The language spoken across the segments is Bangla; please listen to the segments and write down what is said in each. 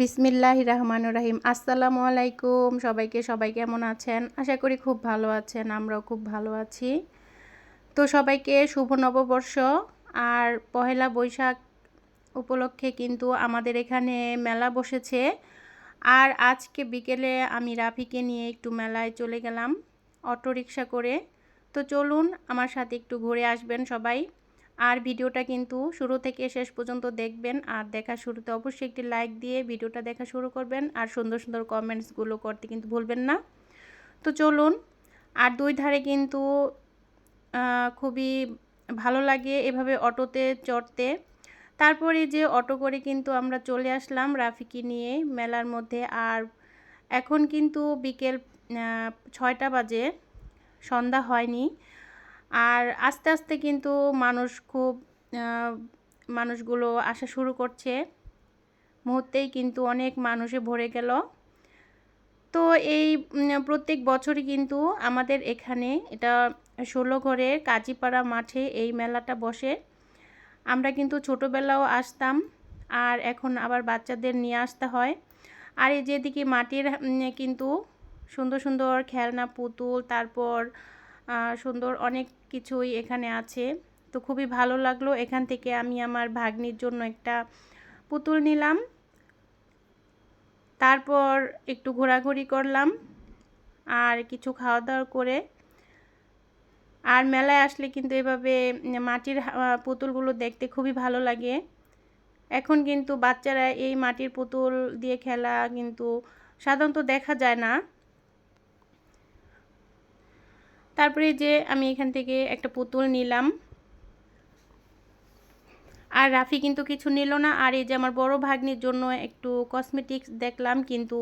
বিসমিল্লাহ রহমান রাহিম। আসসালামু আলাইকুম। সবাইকে সবাই কেমন আছেন? আশা করি খুব ভালো আছেন, আমরাও খুব ভালো আছি। তো সবাইকে শুভ নববর্ষ। আর পহেলা বৈশাখ উপলক্ষে কিন্তু আমাদের এখানে মেলা বসেছে। আর আজকে বিকেলে আমি রাফিকে নিয়ে একটু মেলায় চলে গেলাম অটো রিক্সা করে। তো চলুন, আমার সাথে একটু ঘুরে আসবেন সবাই। আর ভিডিওটা কিন্তু শুরু থেকে শেষ পর্যন্ত দেখবেন। আর দেখা শুরুতে অবশ্যই একটি লাইক দিয়ে ভিডিওটা দেখা শুরু করবেন। আর সুন্দর সুন্দর কমেন্টসগুলো করতে কিন্তু ভুলবেন না। তো চলুন, আর দুই ধারে কিন্তু খুবই ভালো লাগে এভাবে অটোতে চড়তে। তারপরে যে অটো করে কিন্তু আমরা চলে আসলাম রাফিকে নিয়ে মেলার মধ্যে। আর এখন কিন্তু বিকেল ছয়টা বাজে, সন্ধ্যা হয়নি। আর আস্তে আস্তে কিন্তু মানুষ খুব মানুষগুলো আসা শুরু করছে। মুহূর্তেই কিন্তু অনেক মানুষে ভরে গেল। তো এই প্রত্যেক বছরই কিন্তু আমাদের এখানে এটা ষোলো ঘরের কাজীপাড়া মাঠে এই মেলাটা বসে। আমরা কিন্তু ছোটোবেলাও আসতাম আর এখন আবার বাচ্চাদের নিয়ে আসতে হয়। আর এই যেদিকে মাটির কিন্তু সুন্দর সুন্দর খেলনা, পুতুল, তারপর সুন্দর অনেক কিছুই এখানে আছে। তো খুবই ভালো লাগল। এখান থেকে আমি আমার ভাগ্নির জন্য একটা পুতুল নিলাম। তারপর একটু ঘোরাঘুরি করলাম আর কিছু খাওয়া দাওয়া করে। আর মেলায় আসলে কিন্তু এভাবে মাটির পুতুলগুলো দেখতে খুবই ভালো লাগে। এখন কিন্তু বাচ্চারা এই মাটির পুতুল দিয়ে খেলা কিন্তু সাধারণত দেখা যায় না। তারপরে যে আমি এখান থেকে একটা পুতুল নিলাম। আর রাফি কিন্তু কিছু নিল না। আর এই যে আমার বড় ভাগ্নির জন্য একটু কসমেটিক্স দেখলাম, কিন্তু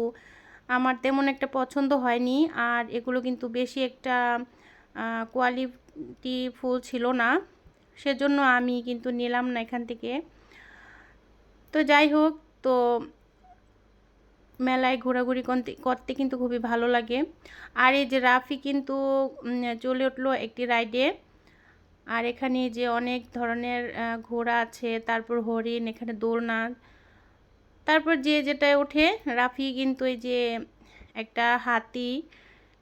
আমার তেমন একটা পছন্দ হয়নি। আর এগুলো কিন্তু বেশি একটা কোয়ালিটি ফুল ছিল না। সেজন্য আমি কিন্তু নিলাম না এখান থেকে। তো যাই হোক, তো মেলায় ঘোরাঘুরি করতে কিন্তু খুবই ভালো লাগে। আর এই যে রাফি কিন্তু চলে উঠল একটি রাইডে। আর এখানে যে অনেক ধরনের ঘোড়া আছে, তারপর হরিণ, এখানে দোলনা। তারপর যে যেটায় ওঠে, রাফি কিন্তু এই যে একটা হাতি,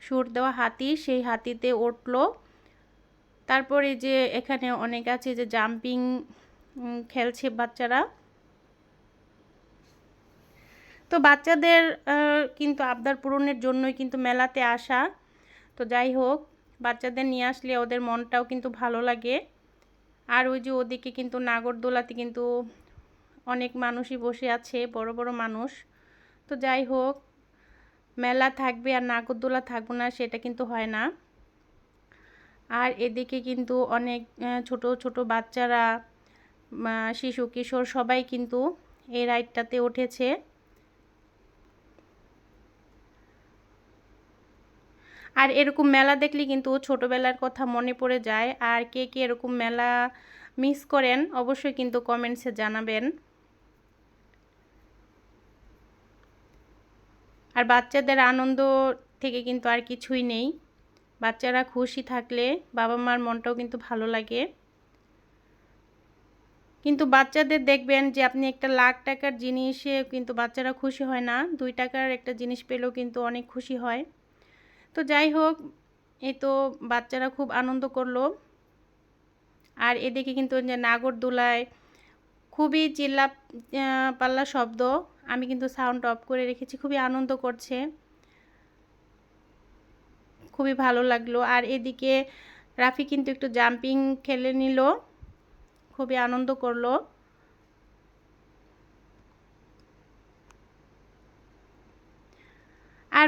সুর দেওয়া হাতি, সেই হাতিতে উঠল। তারপরে যে এখানে অনেক আছে যে জাম্পিং খেলছে বাচ্চারা। তো বাচ্চাদের কিন্তু আবদার পূরণের জন্যই কিন্তু মেলাতে আসা। তো যাই হোক, বাচ্চাদের নিয়ে আসলে ওদের মনটাও কিন্তু ভালো লাগে। আর ওই যে ওদিকে কিন্তু নাগরদোলাতে কিন্তু অনেক মানুষই বসে আছে, বড় বড় মানুষ। তো যাই হোক, মেলা থাকবে আর নাগরদোলা থাকব না সেটা কিন্তু হয় না। আর এদিকে কিন্তু অনেক ছোট ছোট বাচ্চারা শিশু, কিশোর সবাই কিন্তু এই রাইডটাতে উঠেছে। আর এরকম মেলা দেখলে কিন্তু ছোটোবেলার কথা মনে পড়ে যায়। আর কে কে এরকম মেলা মিস করেন, অবশ্যই কিন্তু কমেন্টসে জানাবেন। আর বাচ্চাদের আনন্দ থেকে কিন্তু আর কিছুই নেই। বাচ্চারা খুশি থাকলে বাবা মার মনটাও কিন্তু ভালো লাগে। কিন্তু বাচ্চাদের দেখবেন যে আপনি একটা লাখ টাকার জিনিসে কিন্তু বাচ্চারা খুশি হয় না। দুই টাকার একটা জিনিস পেলেও কিন্তু অনেক খুশি হয়। তো যাই হোক, এই তো বাচ্চারা খুব আনন্দ করল। আর এদিকে কিন্তু যে নাগরদোলায় খুবই চিল্লা পাল্লা শব্দ। আমি কিন্তু সাউন্ড অফ করে রেখেছি, খুবই আনন্দ করছে। খুবই ভালো লাগল। আর এদিকে রাফি কিন্তু একটু জাম্পিং খেলে নিল, খুবই আনন্দ করল।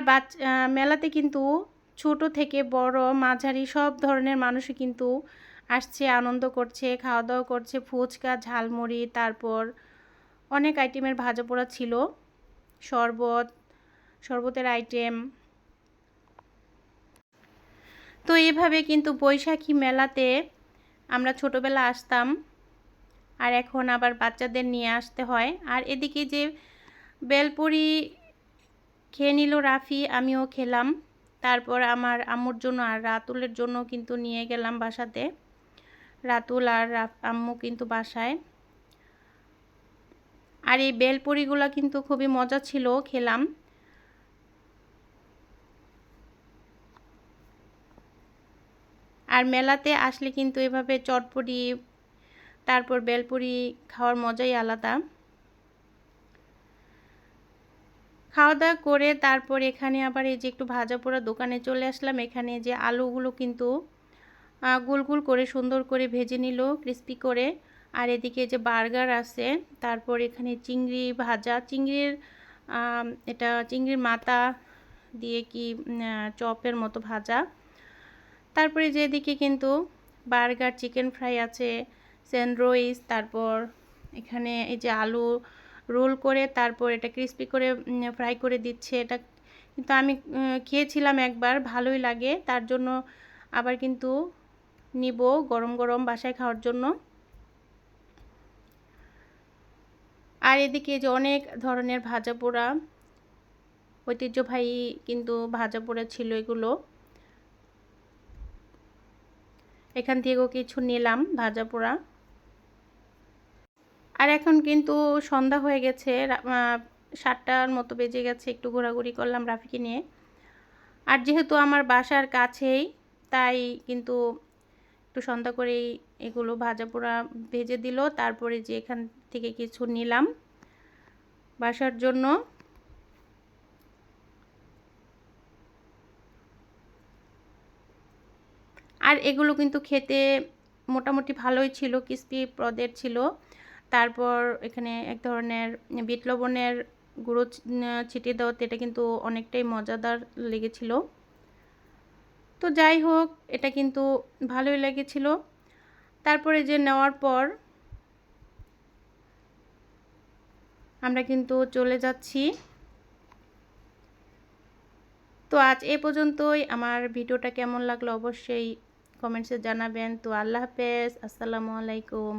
আর বাচ্চা মেলাতে কিন্তু ছোট থেকে বড়, মাঝারি সব ধরনের মানুষই কিন্তু আসছে, আনন্দ করছে খাওয়া দাওয়া করছে, ফুচকা, ঝালমুড়ি, তারপর অনেক আইটেমের ভাজা পোড়া ছিল। শরবত, শরবতের আইটেম। তো এভাবে কিন্তু বৈশাখী মেলাতে আমরা ছোটোবেলা আসতাম আর এখন আবার বাচ্চাদের নিয়ে আসতে হয়। আর এদিকে যে বেলপুরি খেয়ে নিল রাফি, আমিও খেলাম। তারপর আমার আম্মুর জন্য আর রাতুলের জন্য কিন্তু নিয়ে গেলাম বাসাতে। রাতুল আর আম্মু কিন্তু বাসায়। আর এই বেলপুরিগুলো কিন্তু খুবই মজা ছিল, খেলাম। আর মেলাতে আসলে কিন্তু এভাবে চটপটি, তারপর বেলপুরি খাওয়ার মজাই আলাদা। খাওয়া দাওয়া করে তারপর এখানে আবার এই যে একটু ভাজা পোড়া দোকানে চলে আসলাম। এখানে যে আলুগুলো কিন্তু গোল গোল করে সুন্দর করে ভেজে নিল ক্রিস্পি করে। আর এদিকে যে বার্গার আছে, তারপর এখানে চিংড়ি ভাজা, চিংড়ির এটা চিংড়ির মাথা দিয়ে কি চপের মতো ভাজা। তারপরে যেদিকে কিন্তু বার্গার, চিকেন ফ্রাই আছে, স্যান্ডউইচ, তারপর এখানে এই যে আলু রোল করে তারপর এটা ক্রিস্পি করে ফ্রাই করে দিচ্ছে। এটা কিন্তু আমি খেয়েছিলাম একবার, ভালোই লাগে। তার জন্য আবার কিন্তু নিব গরম গরম বাসায় খাওয়ার জন্য। আর এদিকে যে অনেক ধরনের ভাজা পোড়া, ঐতিহ্যবাহী কিন্তু ভাজা পোড়া ছিল এগুলো। এখান থেকেও কিছু নিলাম ভাজা পোড়া। আর এখন কিন্তু সন্ধ্যা হয়ে গেছে সাতটার মতো বেজে গেছে, একটু ঘোরাঘুরি করলাম রাফিকে নিয়ে। আর যেহেতু আমার বাসার কাছেই, তাই কিন্তু একটু সন্ধ্যা করেই এগুলো ভাজা পোড়া ভেজে দিল। তারপরে যে এখান থেকে কিছু নিলাম বাসার জন্য। আর এগুলো কিন্তু খেতে মোটামুটি ভালোই ছিল, ক্রিস্পি প্রদের ছিল। তারপর এখানে এক ধরনের বিট লবণের গুঁড়ো ছিটিয়ে দেওয়াতে এটা কিন্তু অনেকটাই মজাদার লেগেছিল। তো যাই হোক, এটা কিন্তু ভালোই লেগেছিল। তারপরে যে নেওয়ার পর আমরা কিন্তু চলে যাচ্ছি। তো আজ এ পর্যন্তই। আমার ভিডিওটা কেমন লাগল অবশ্যই কমেন্টসে জানাবেন। তো আল্লাহ হাফেজ। আসসালামু আলাইকুম।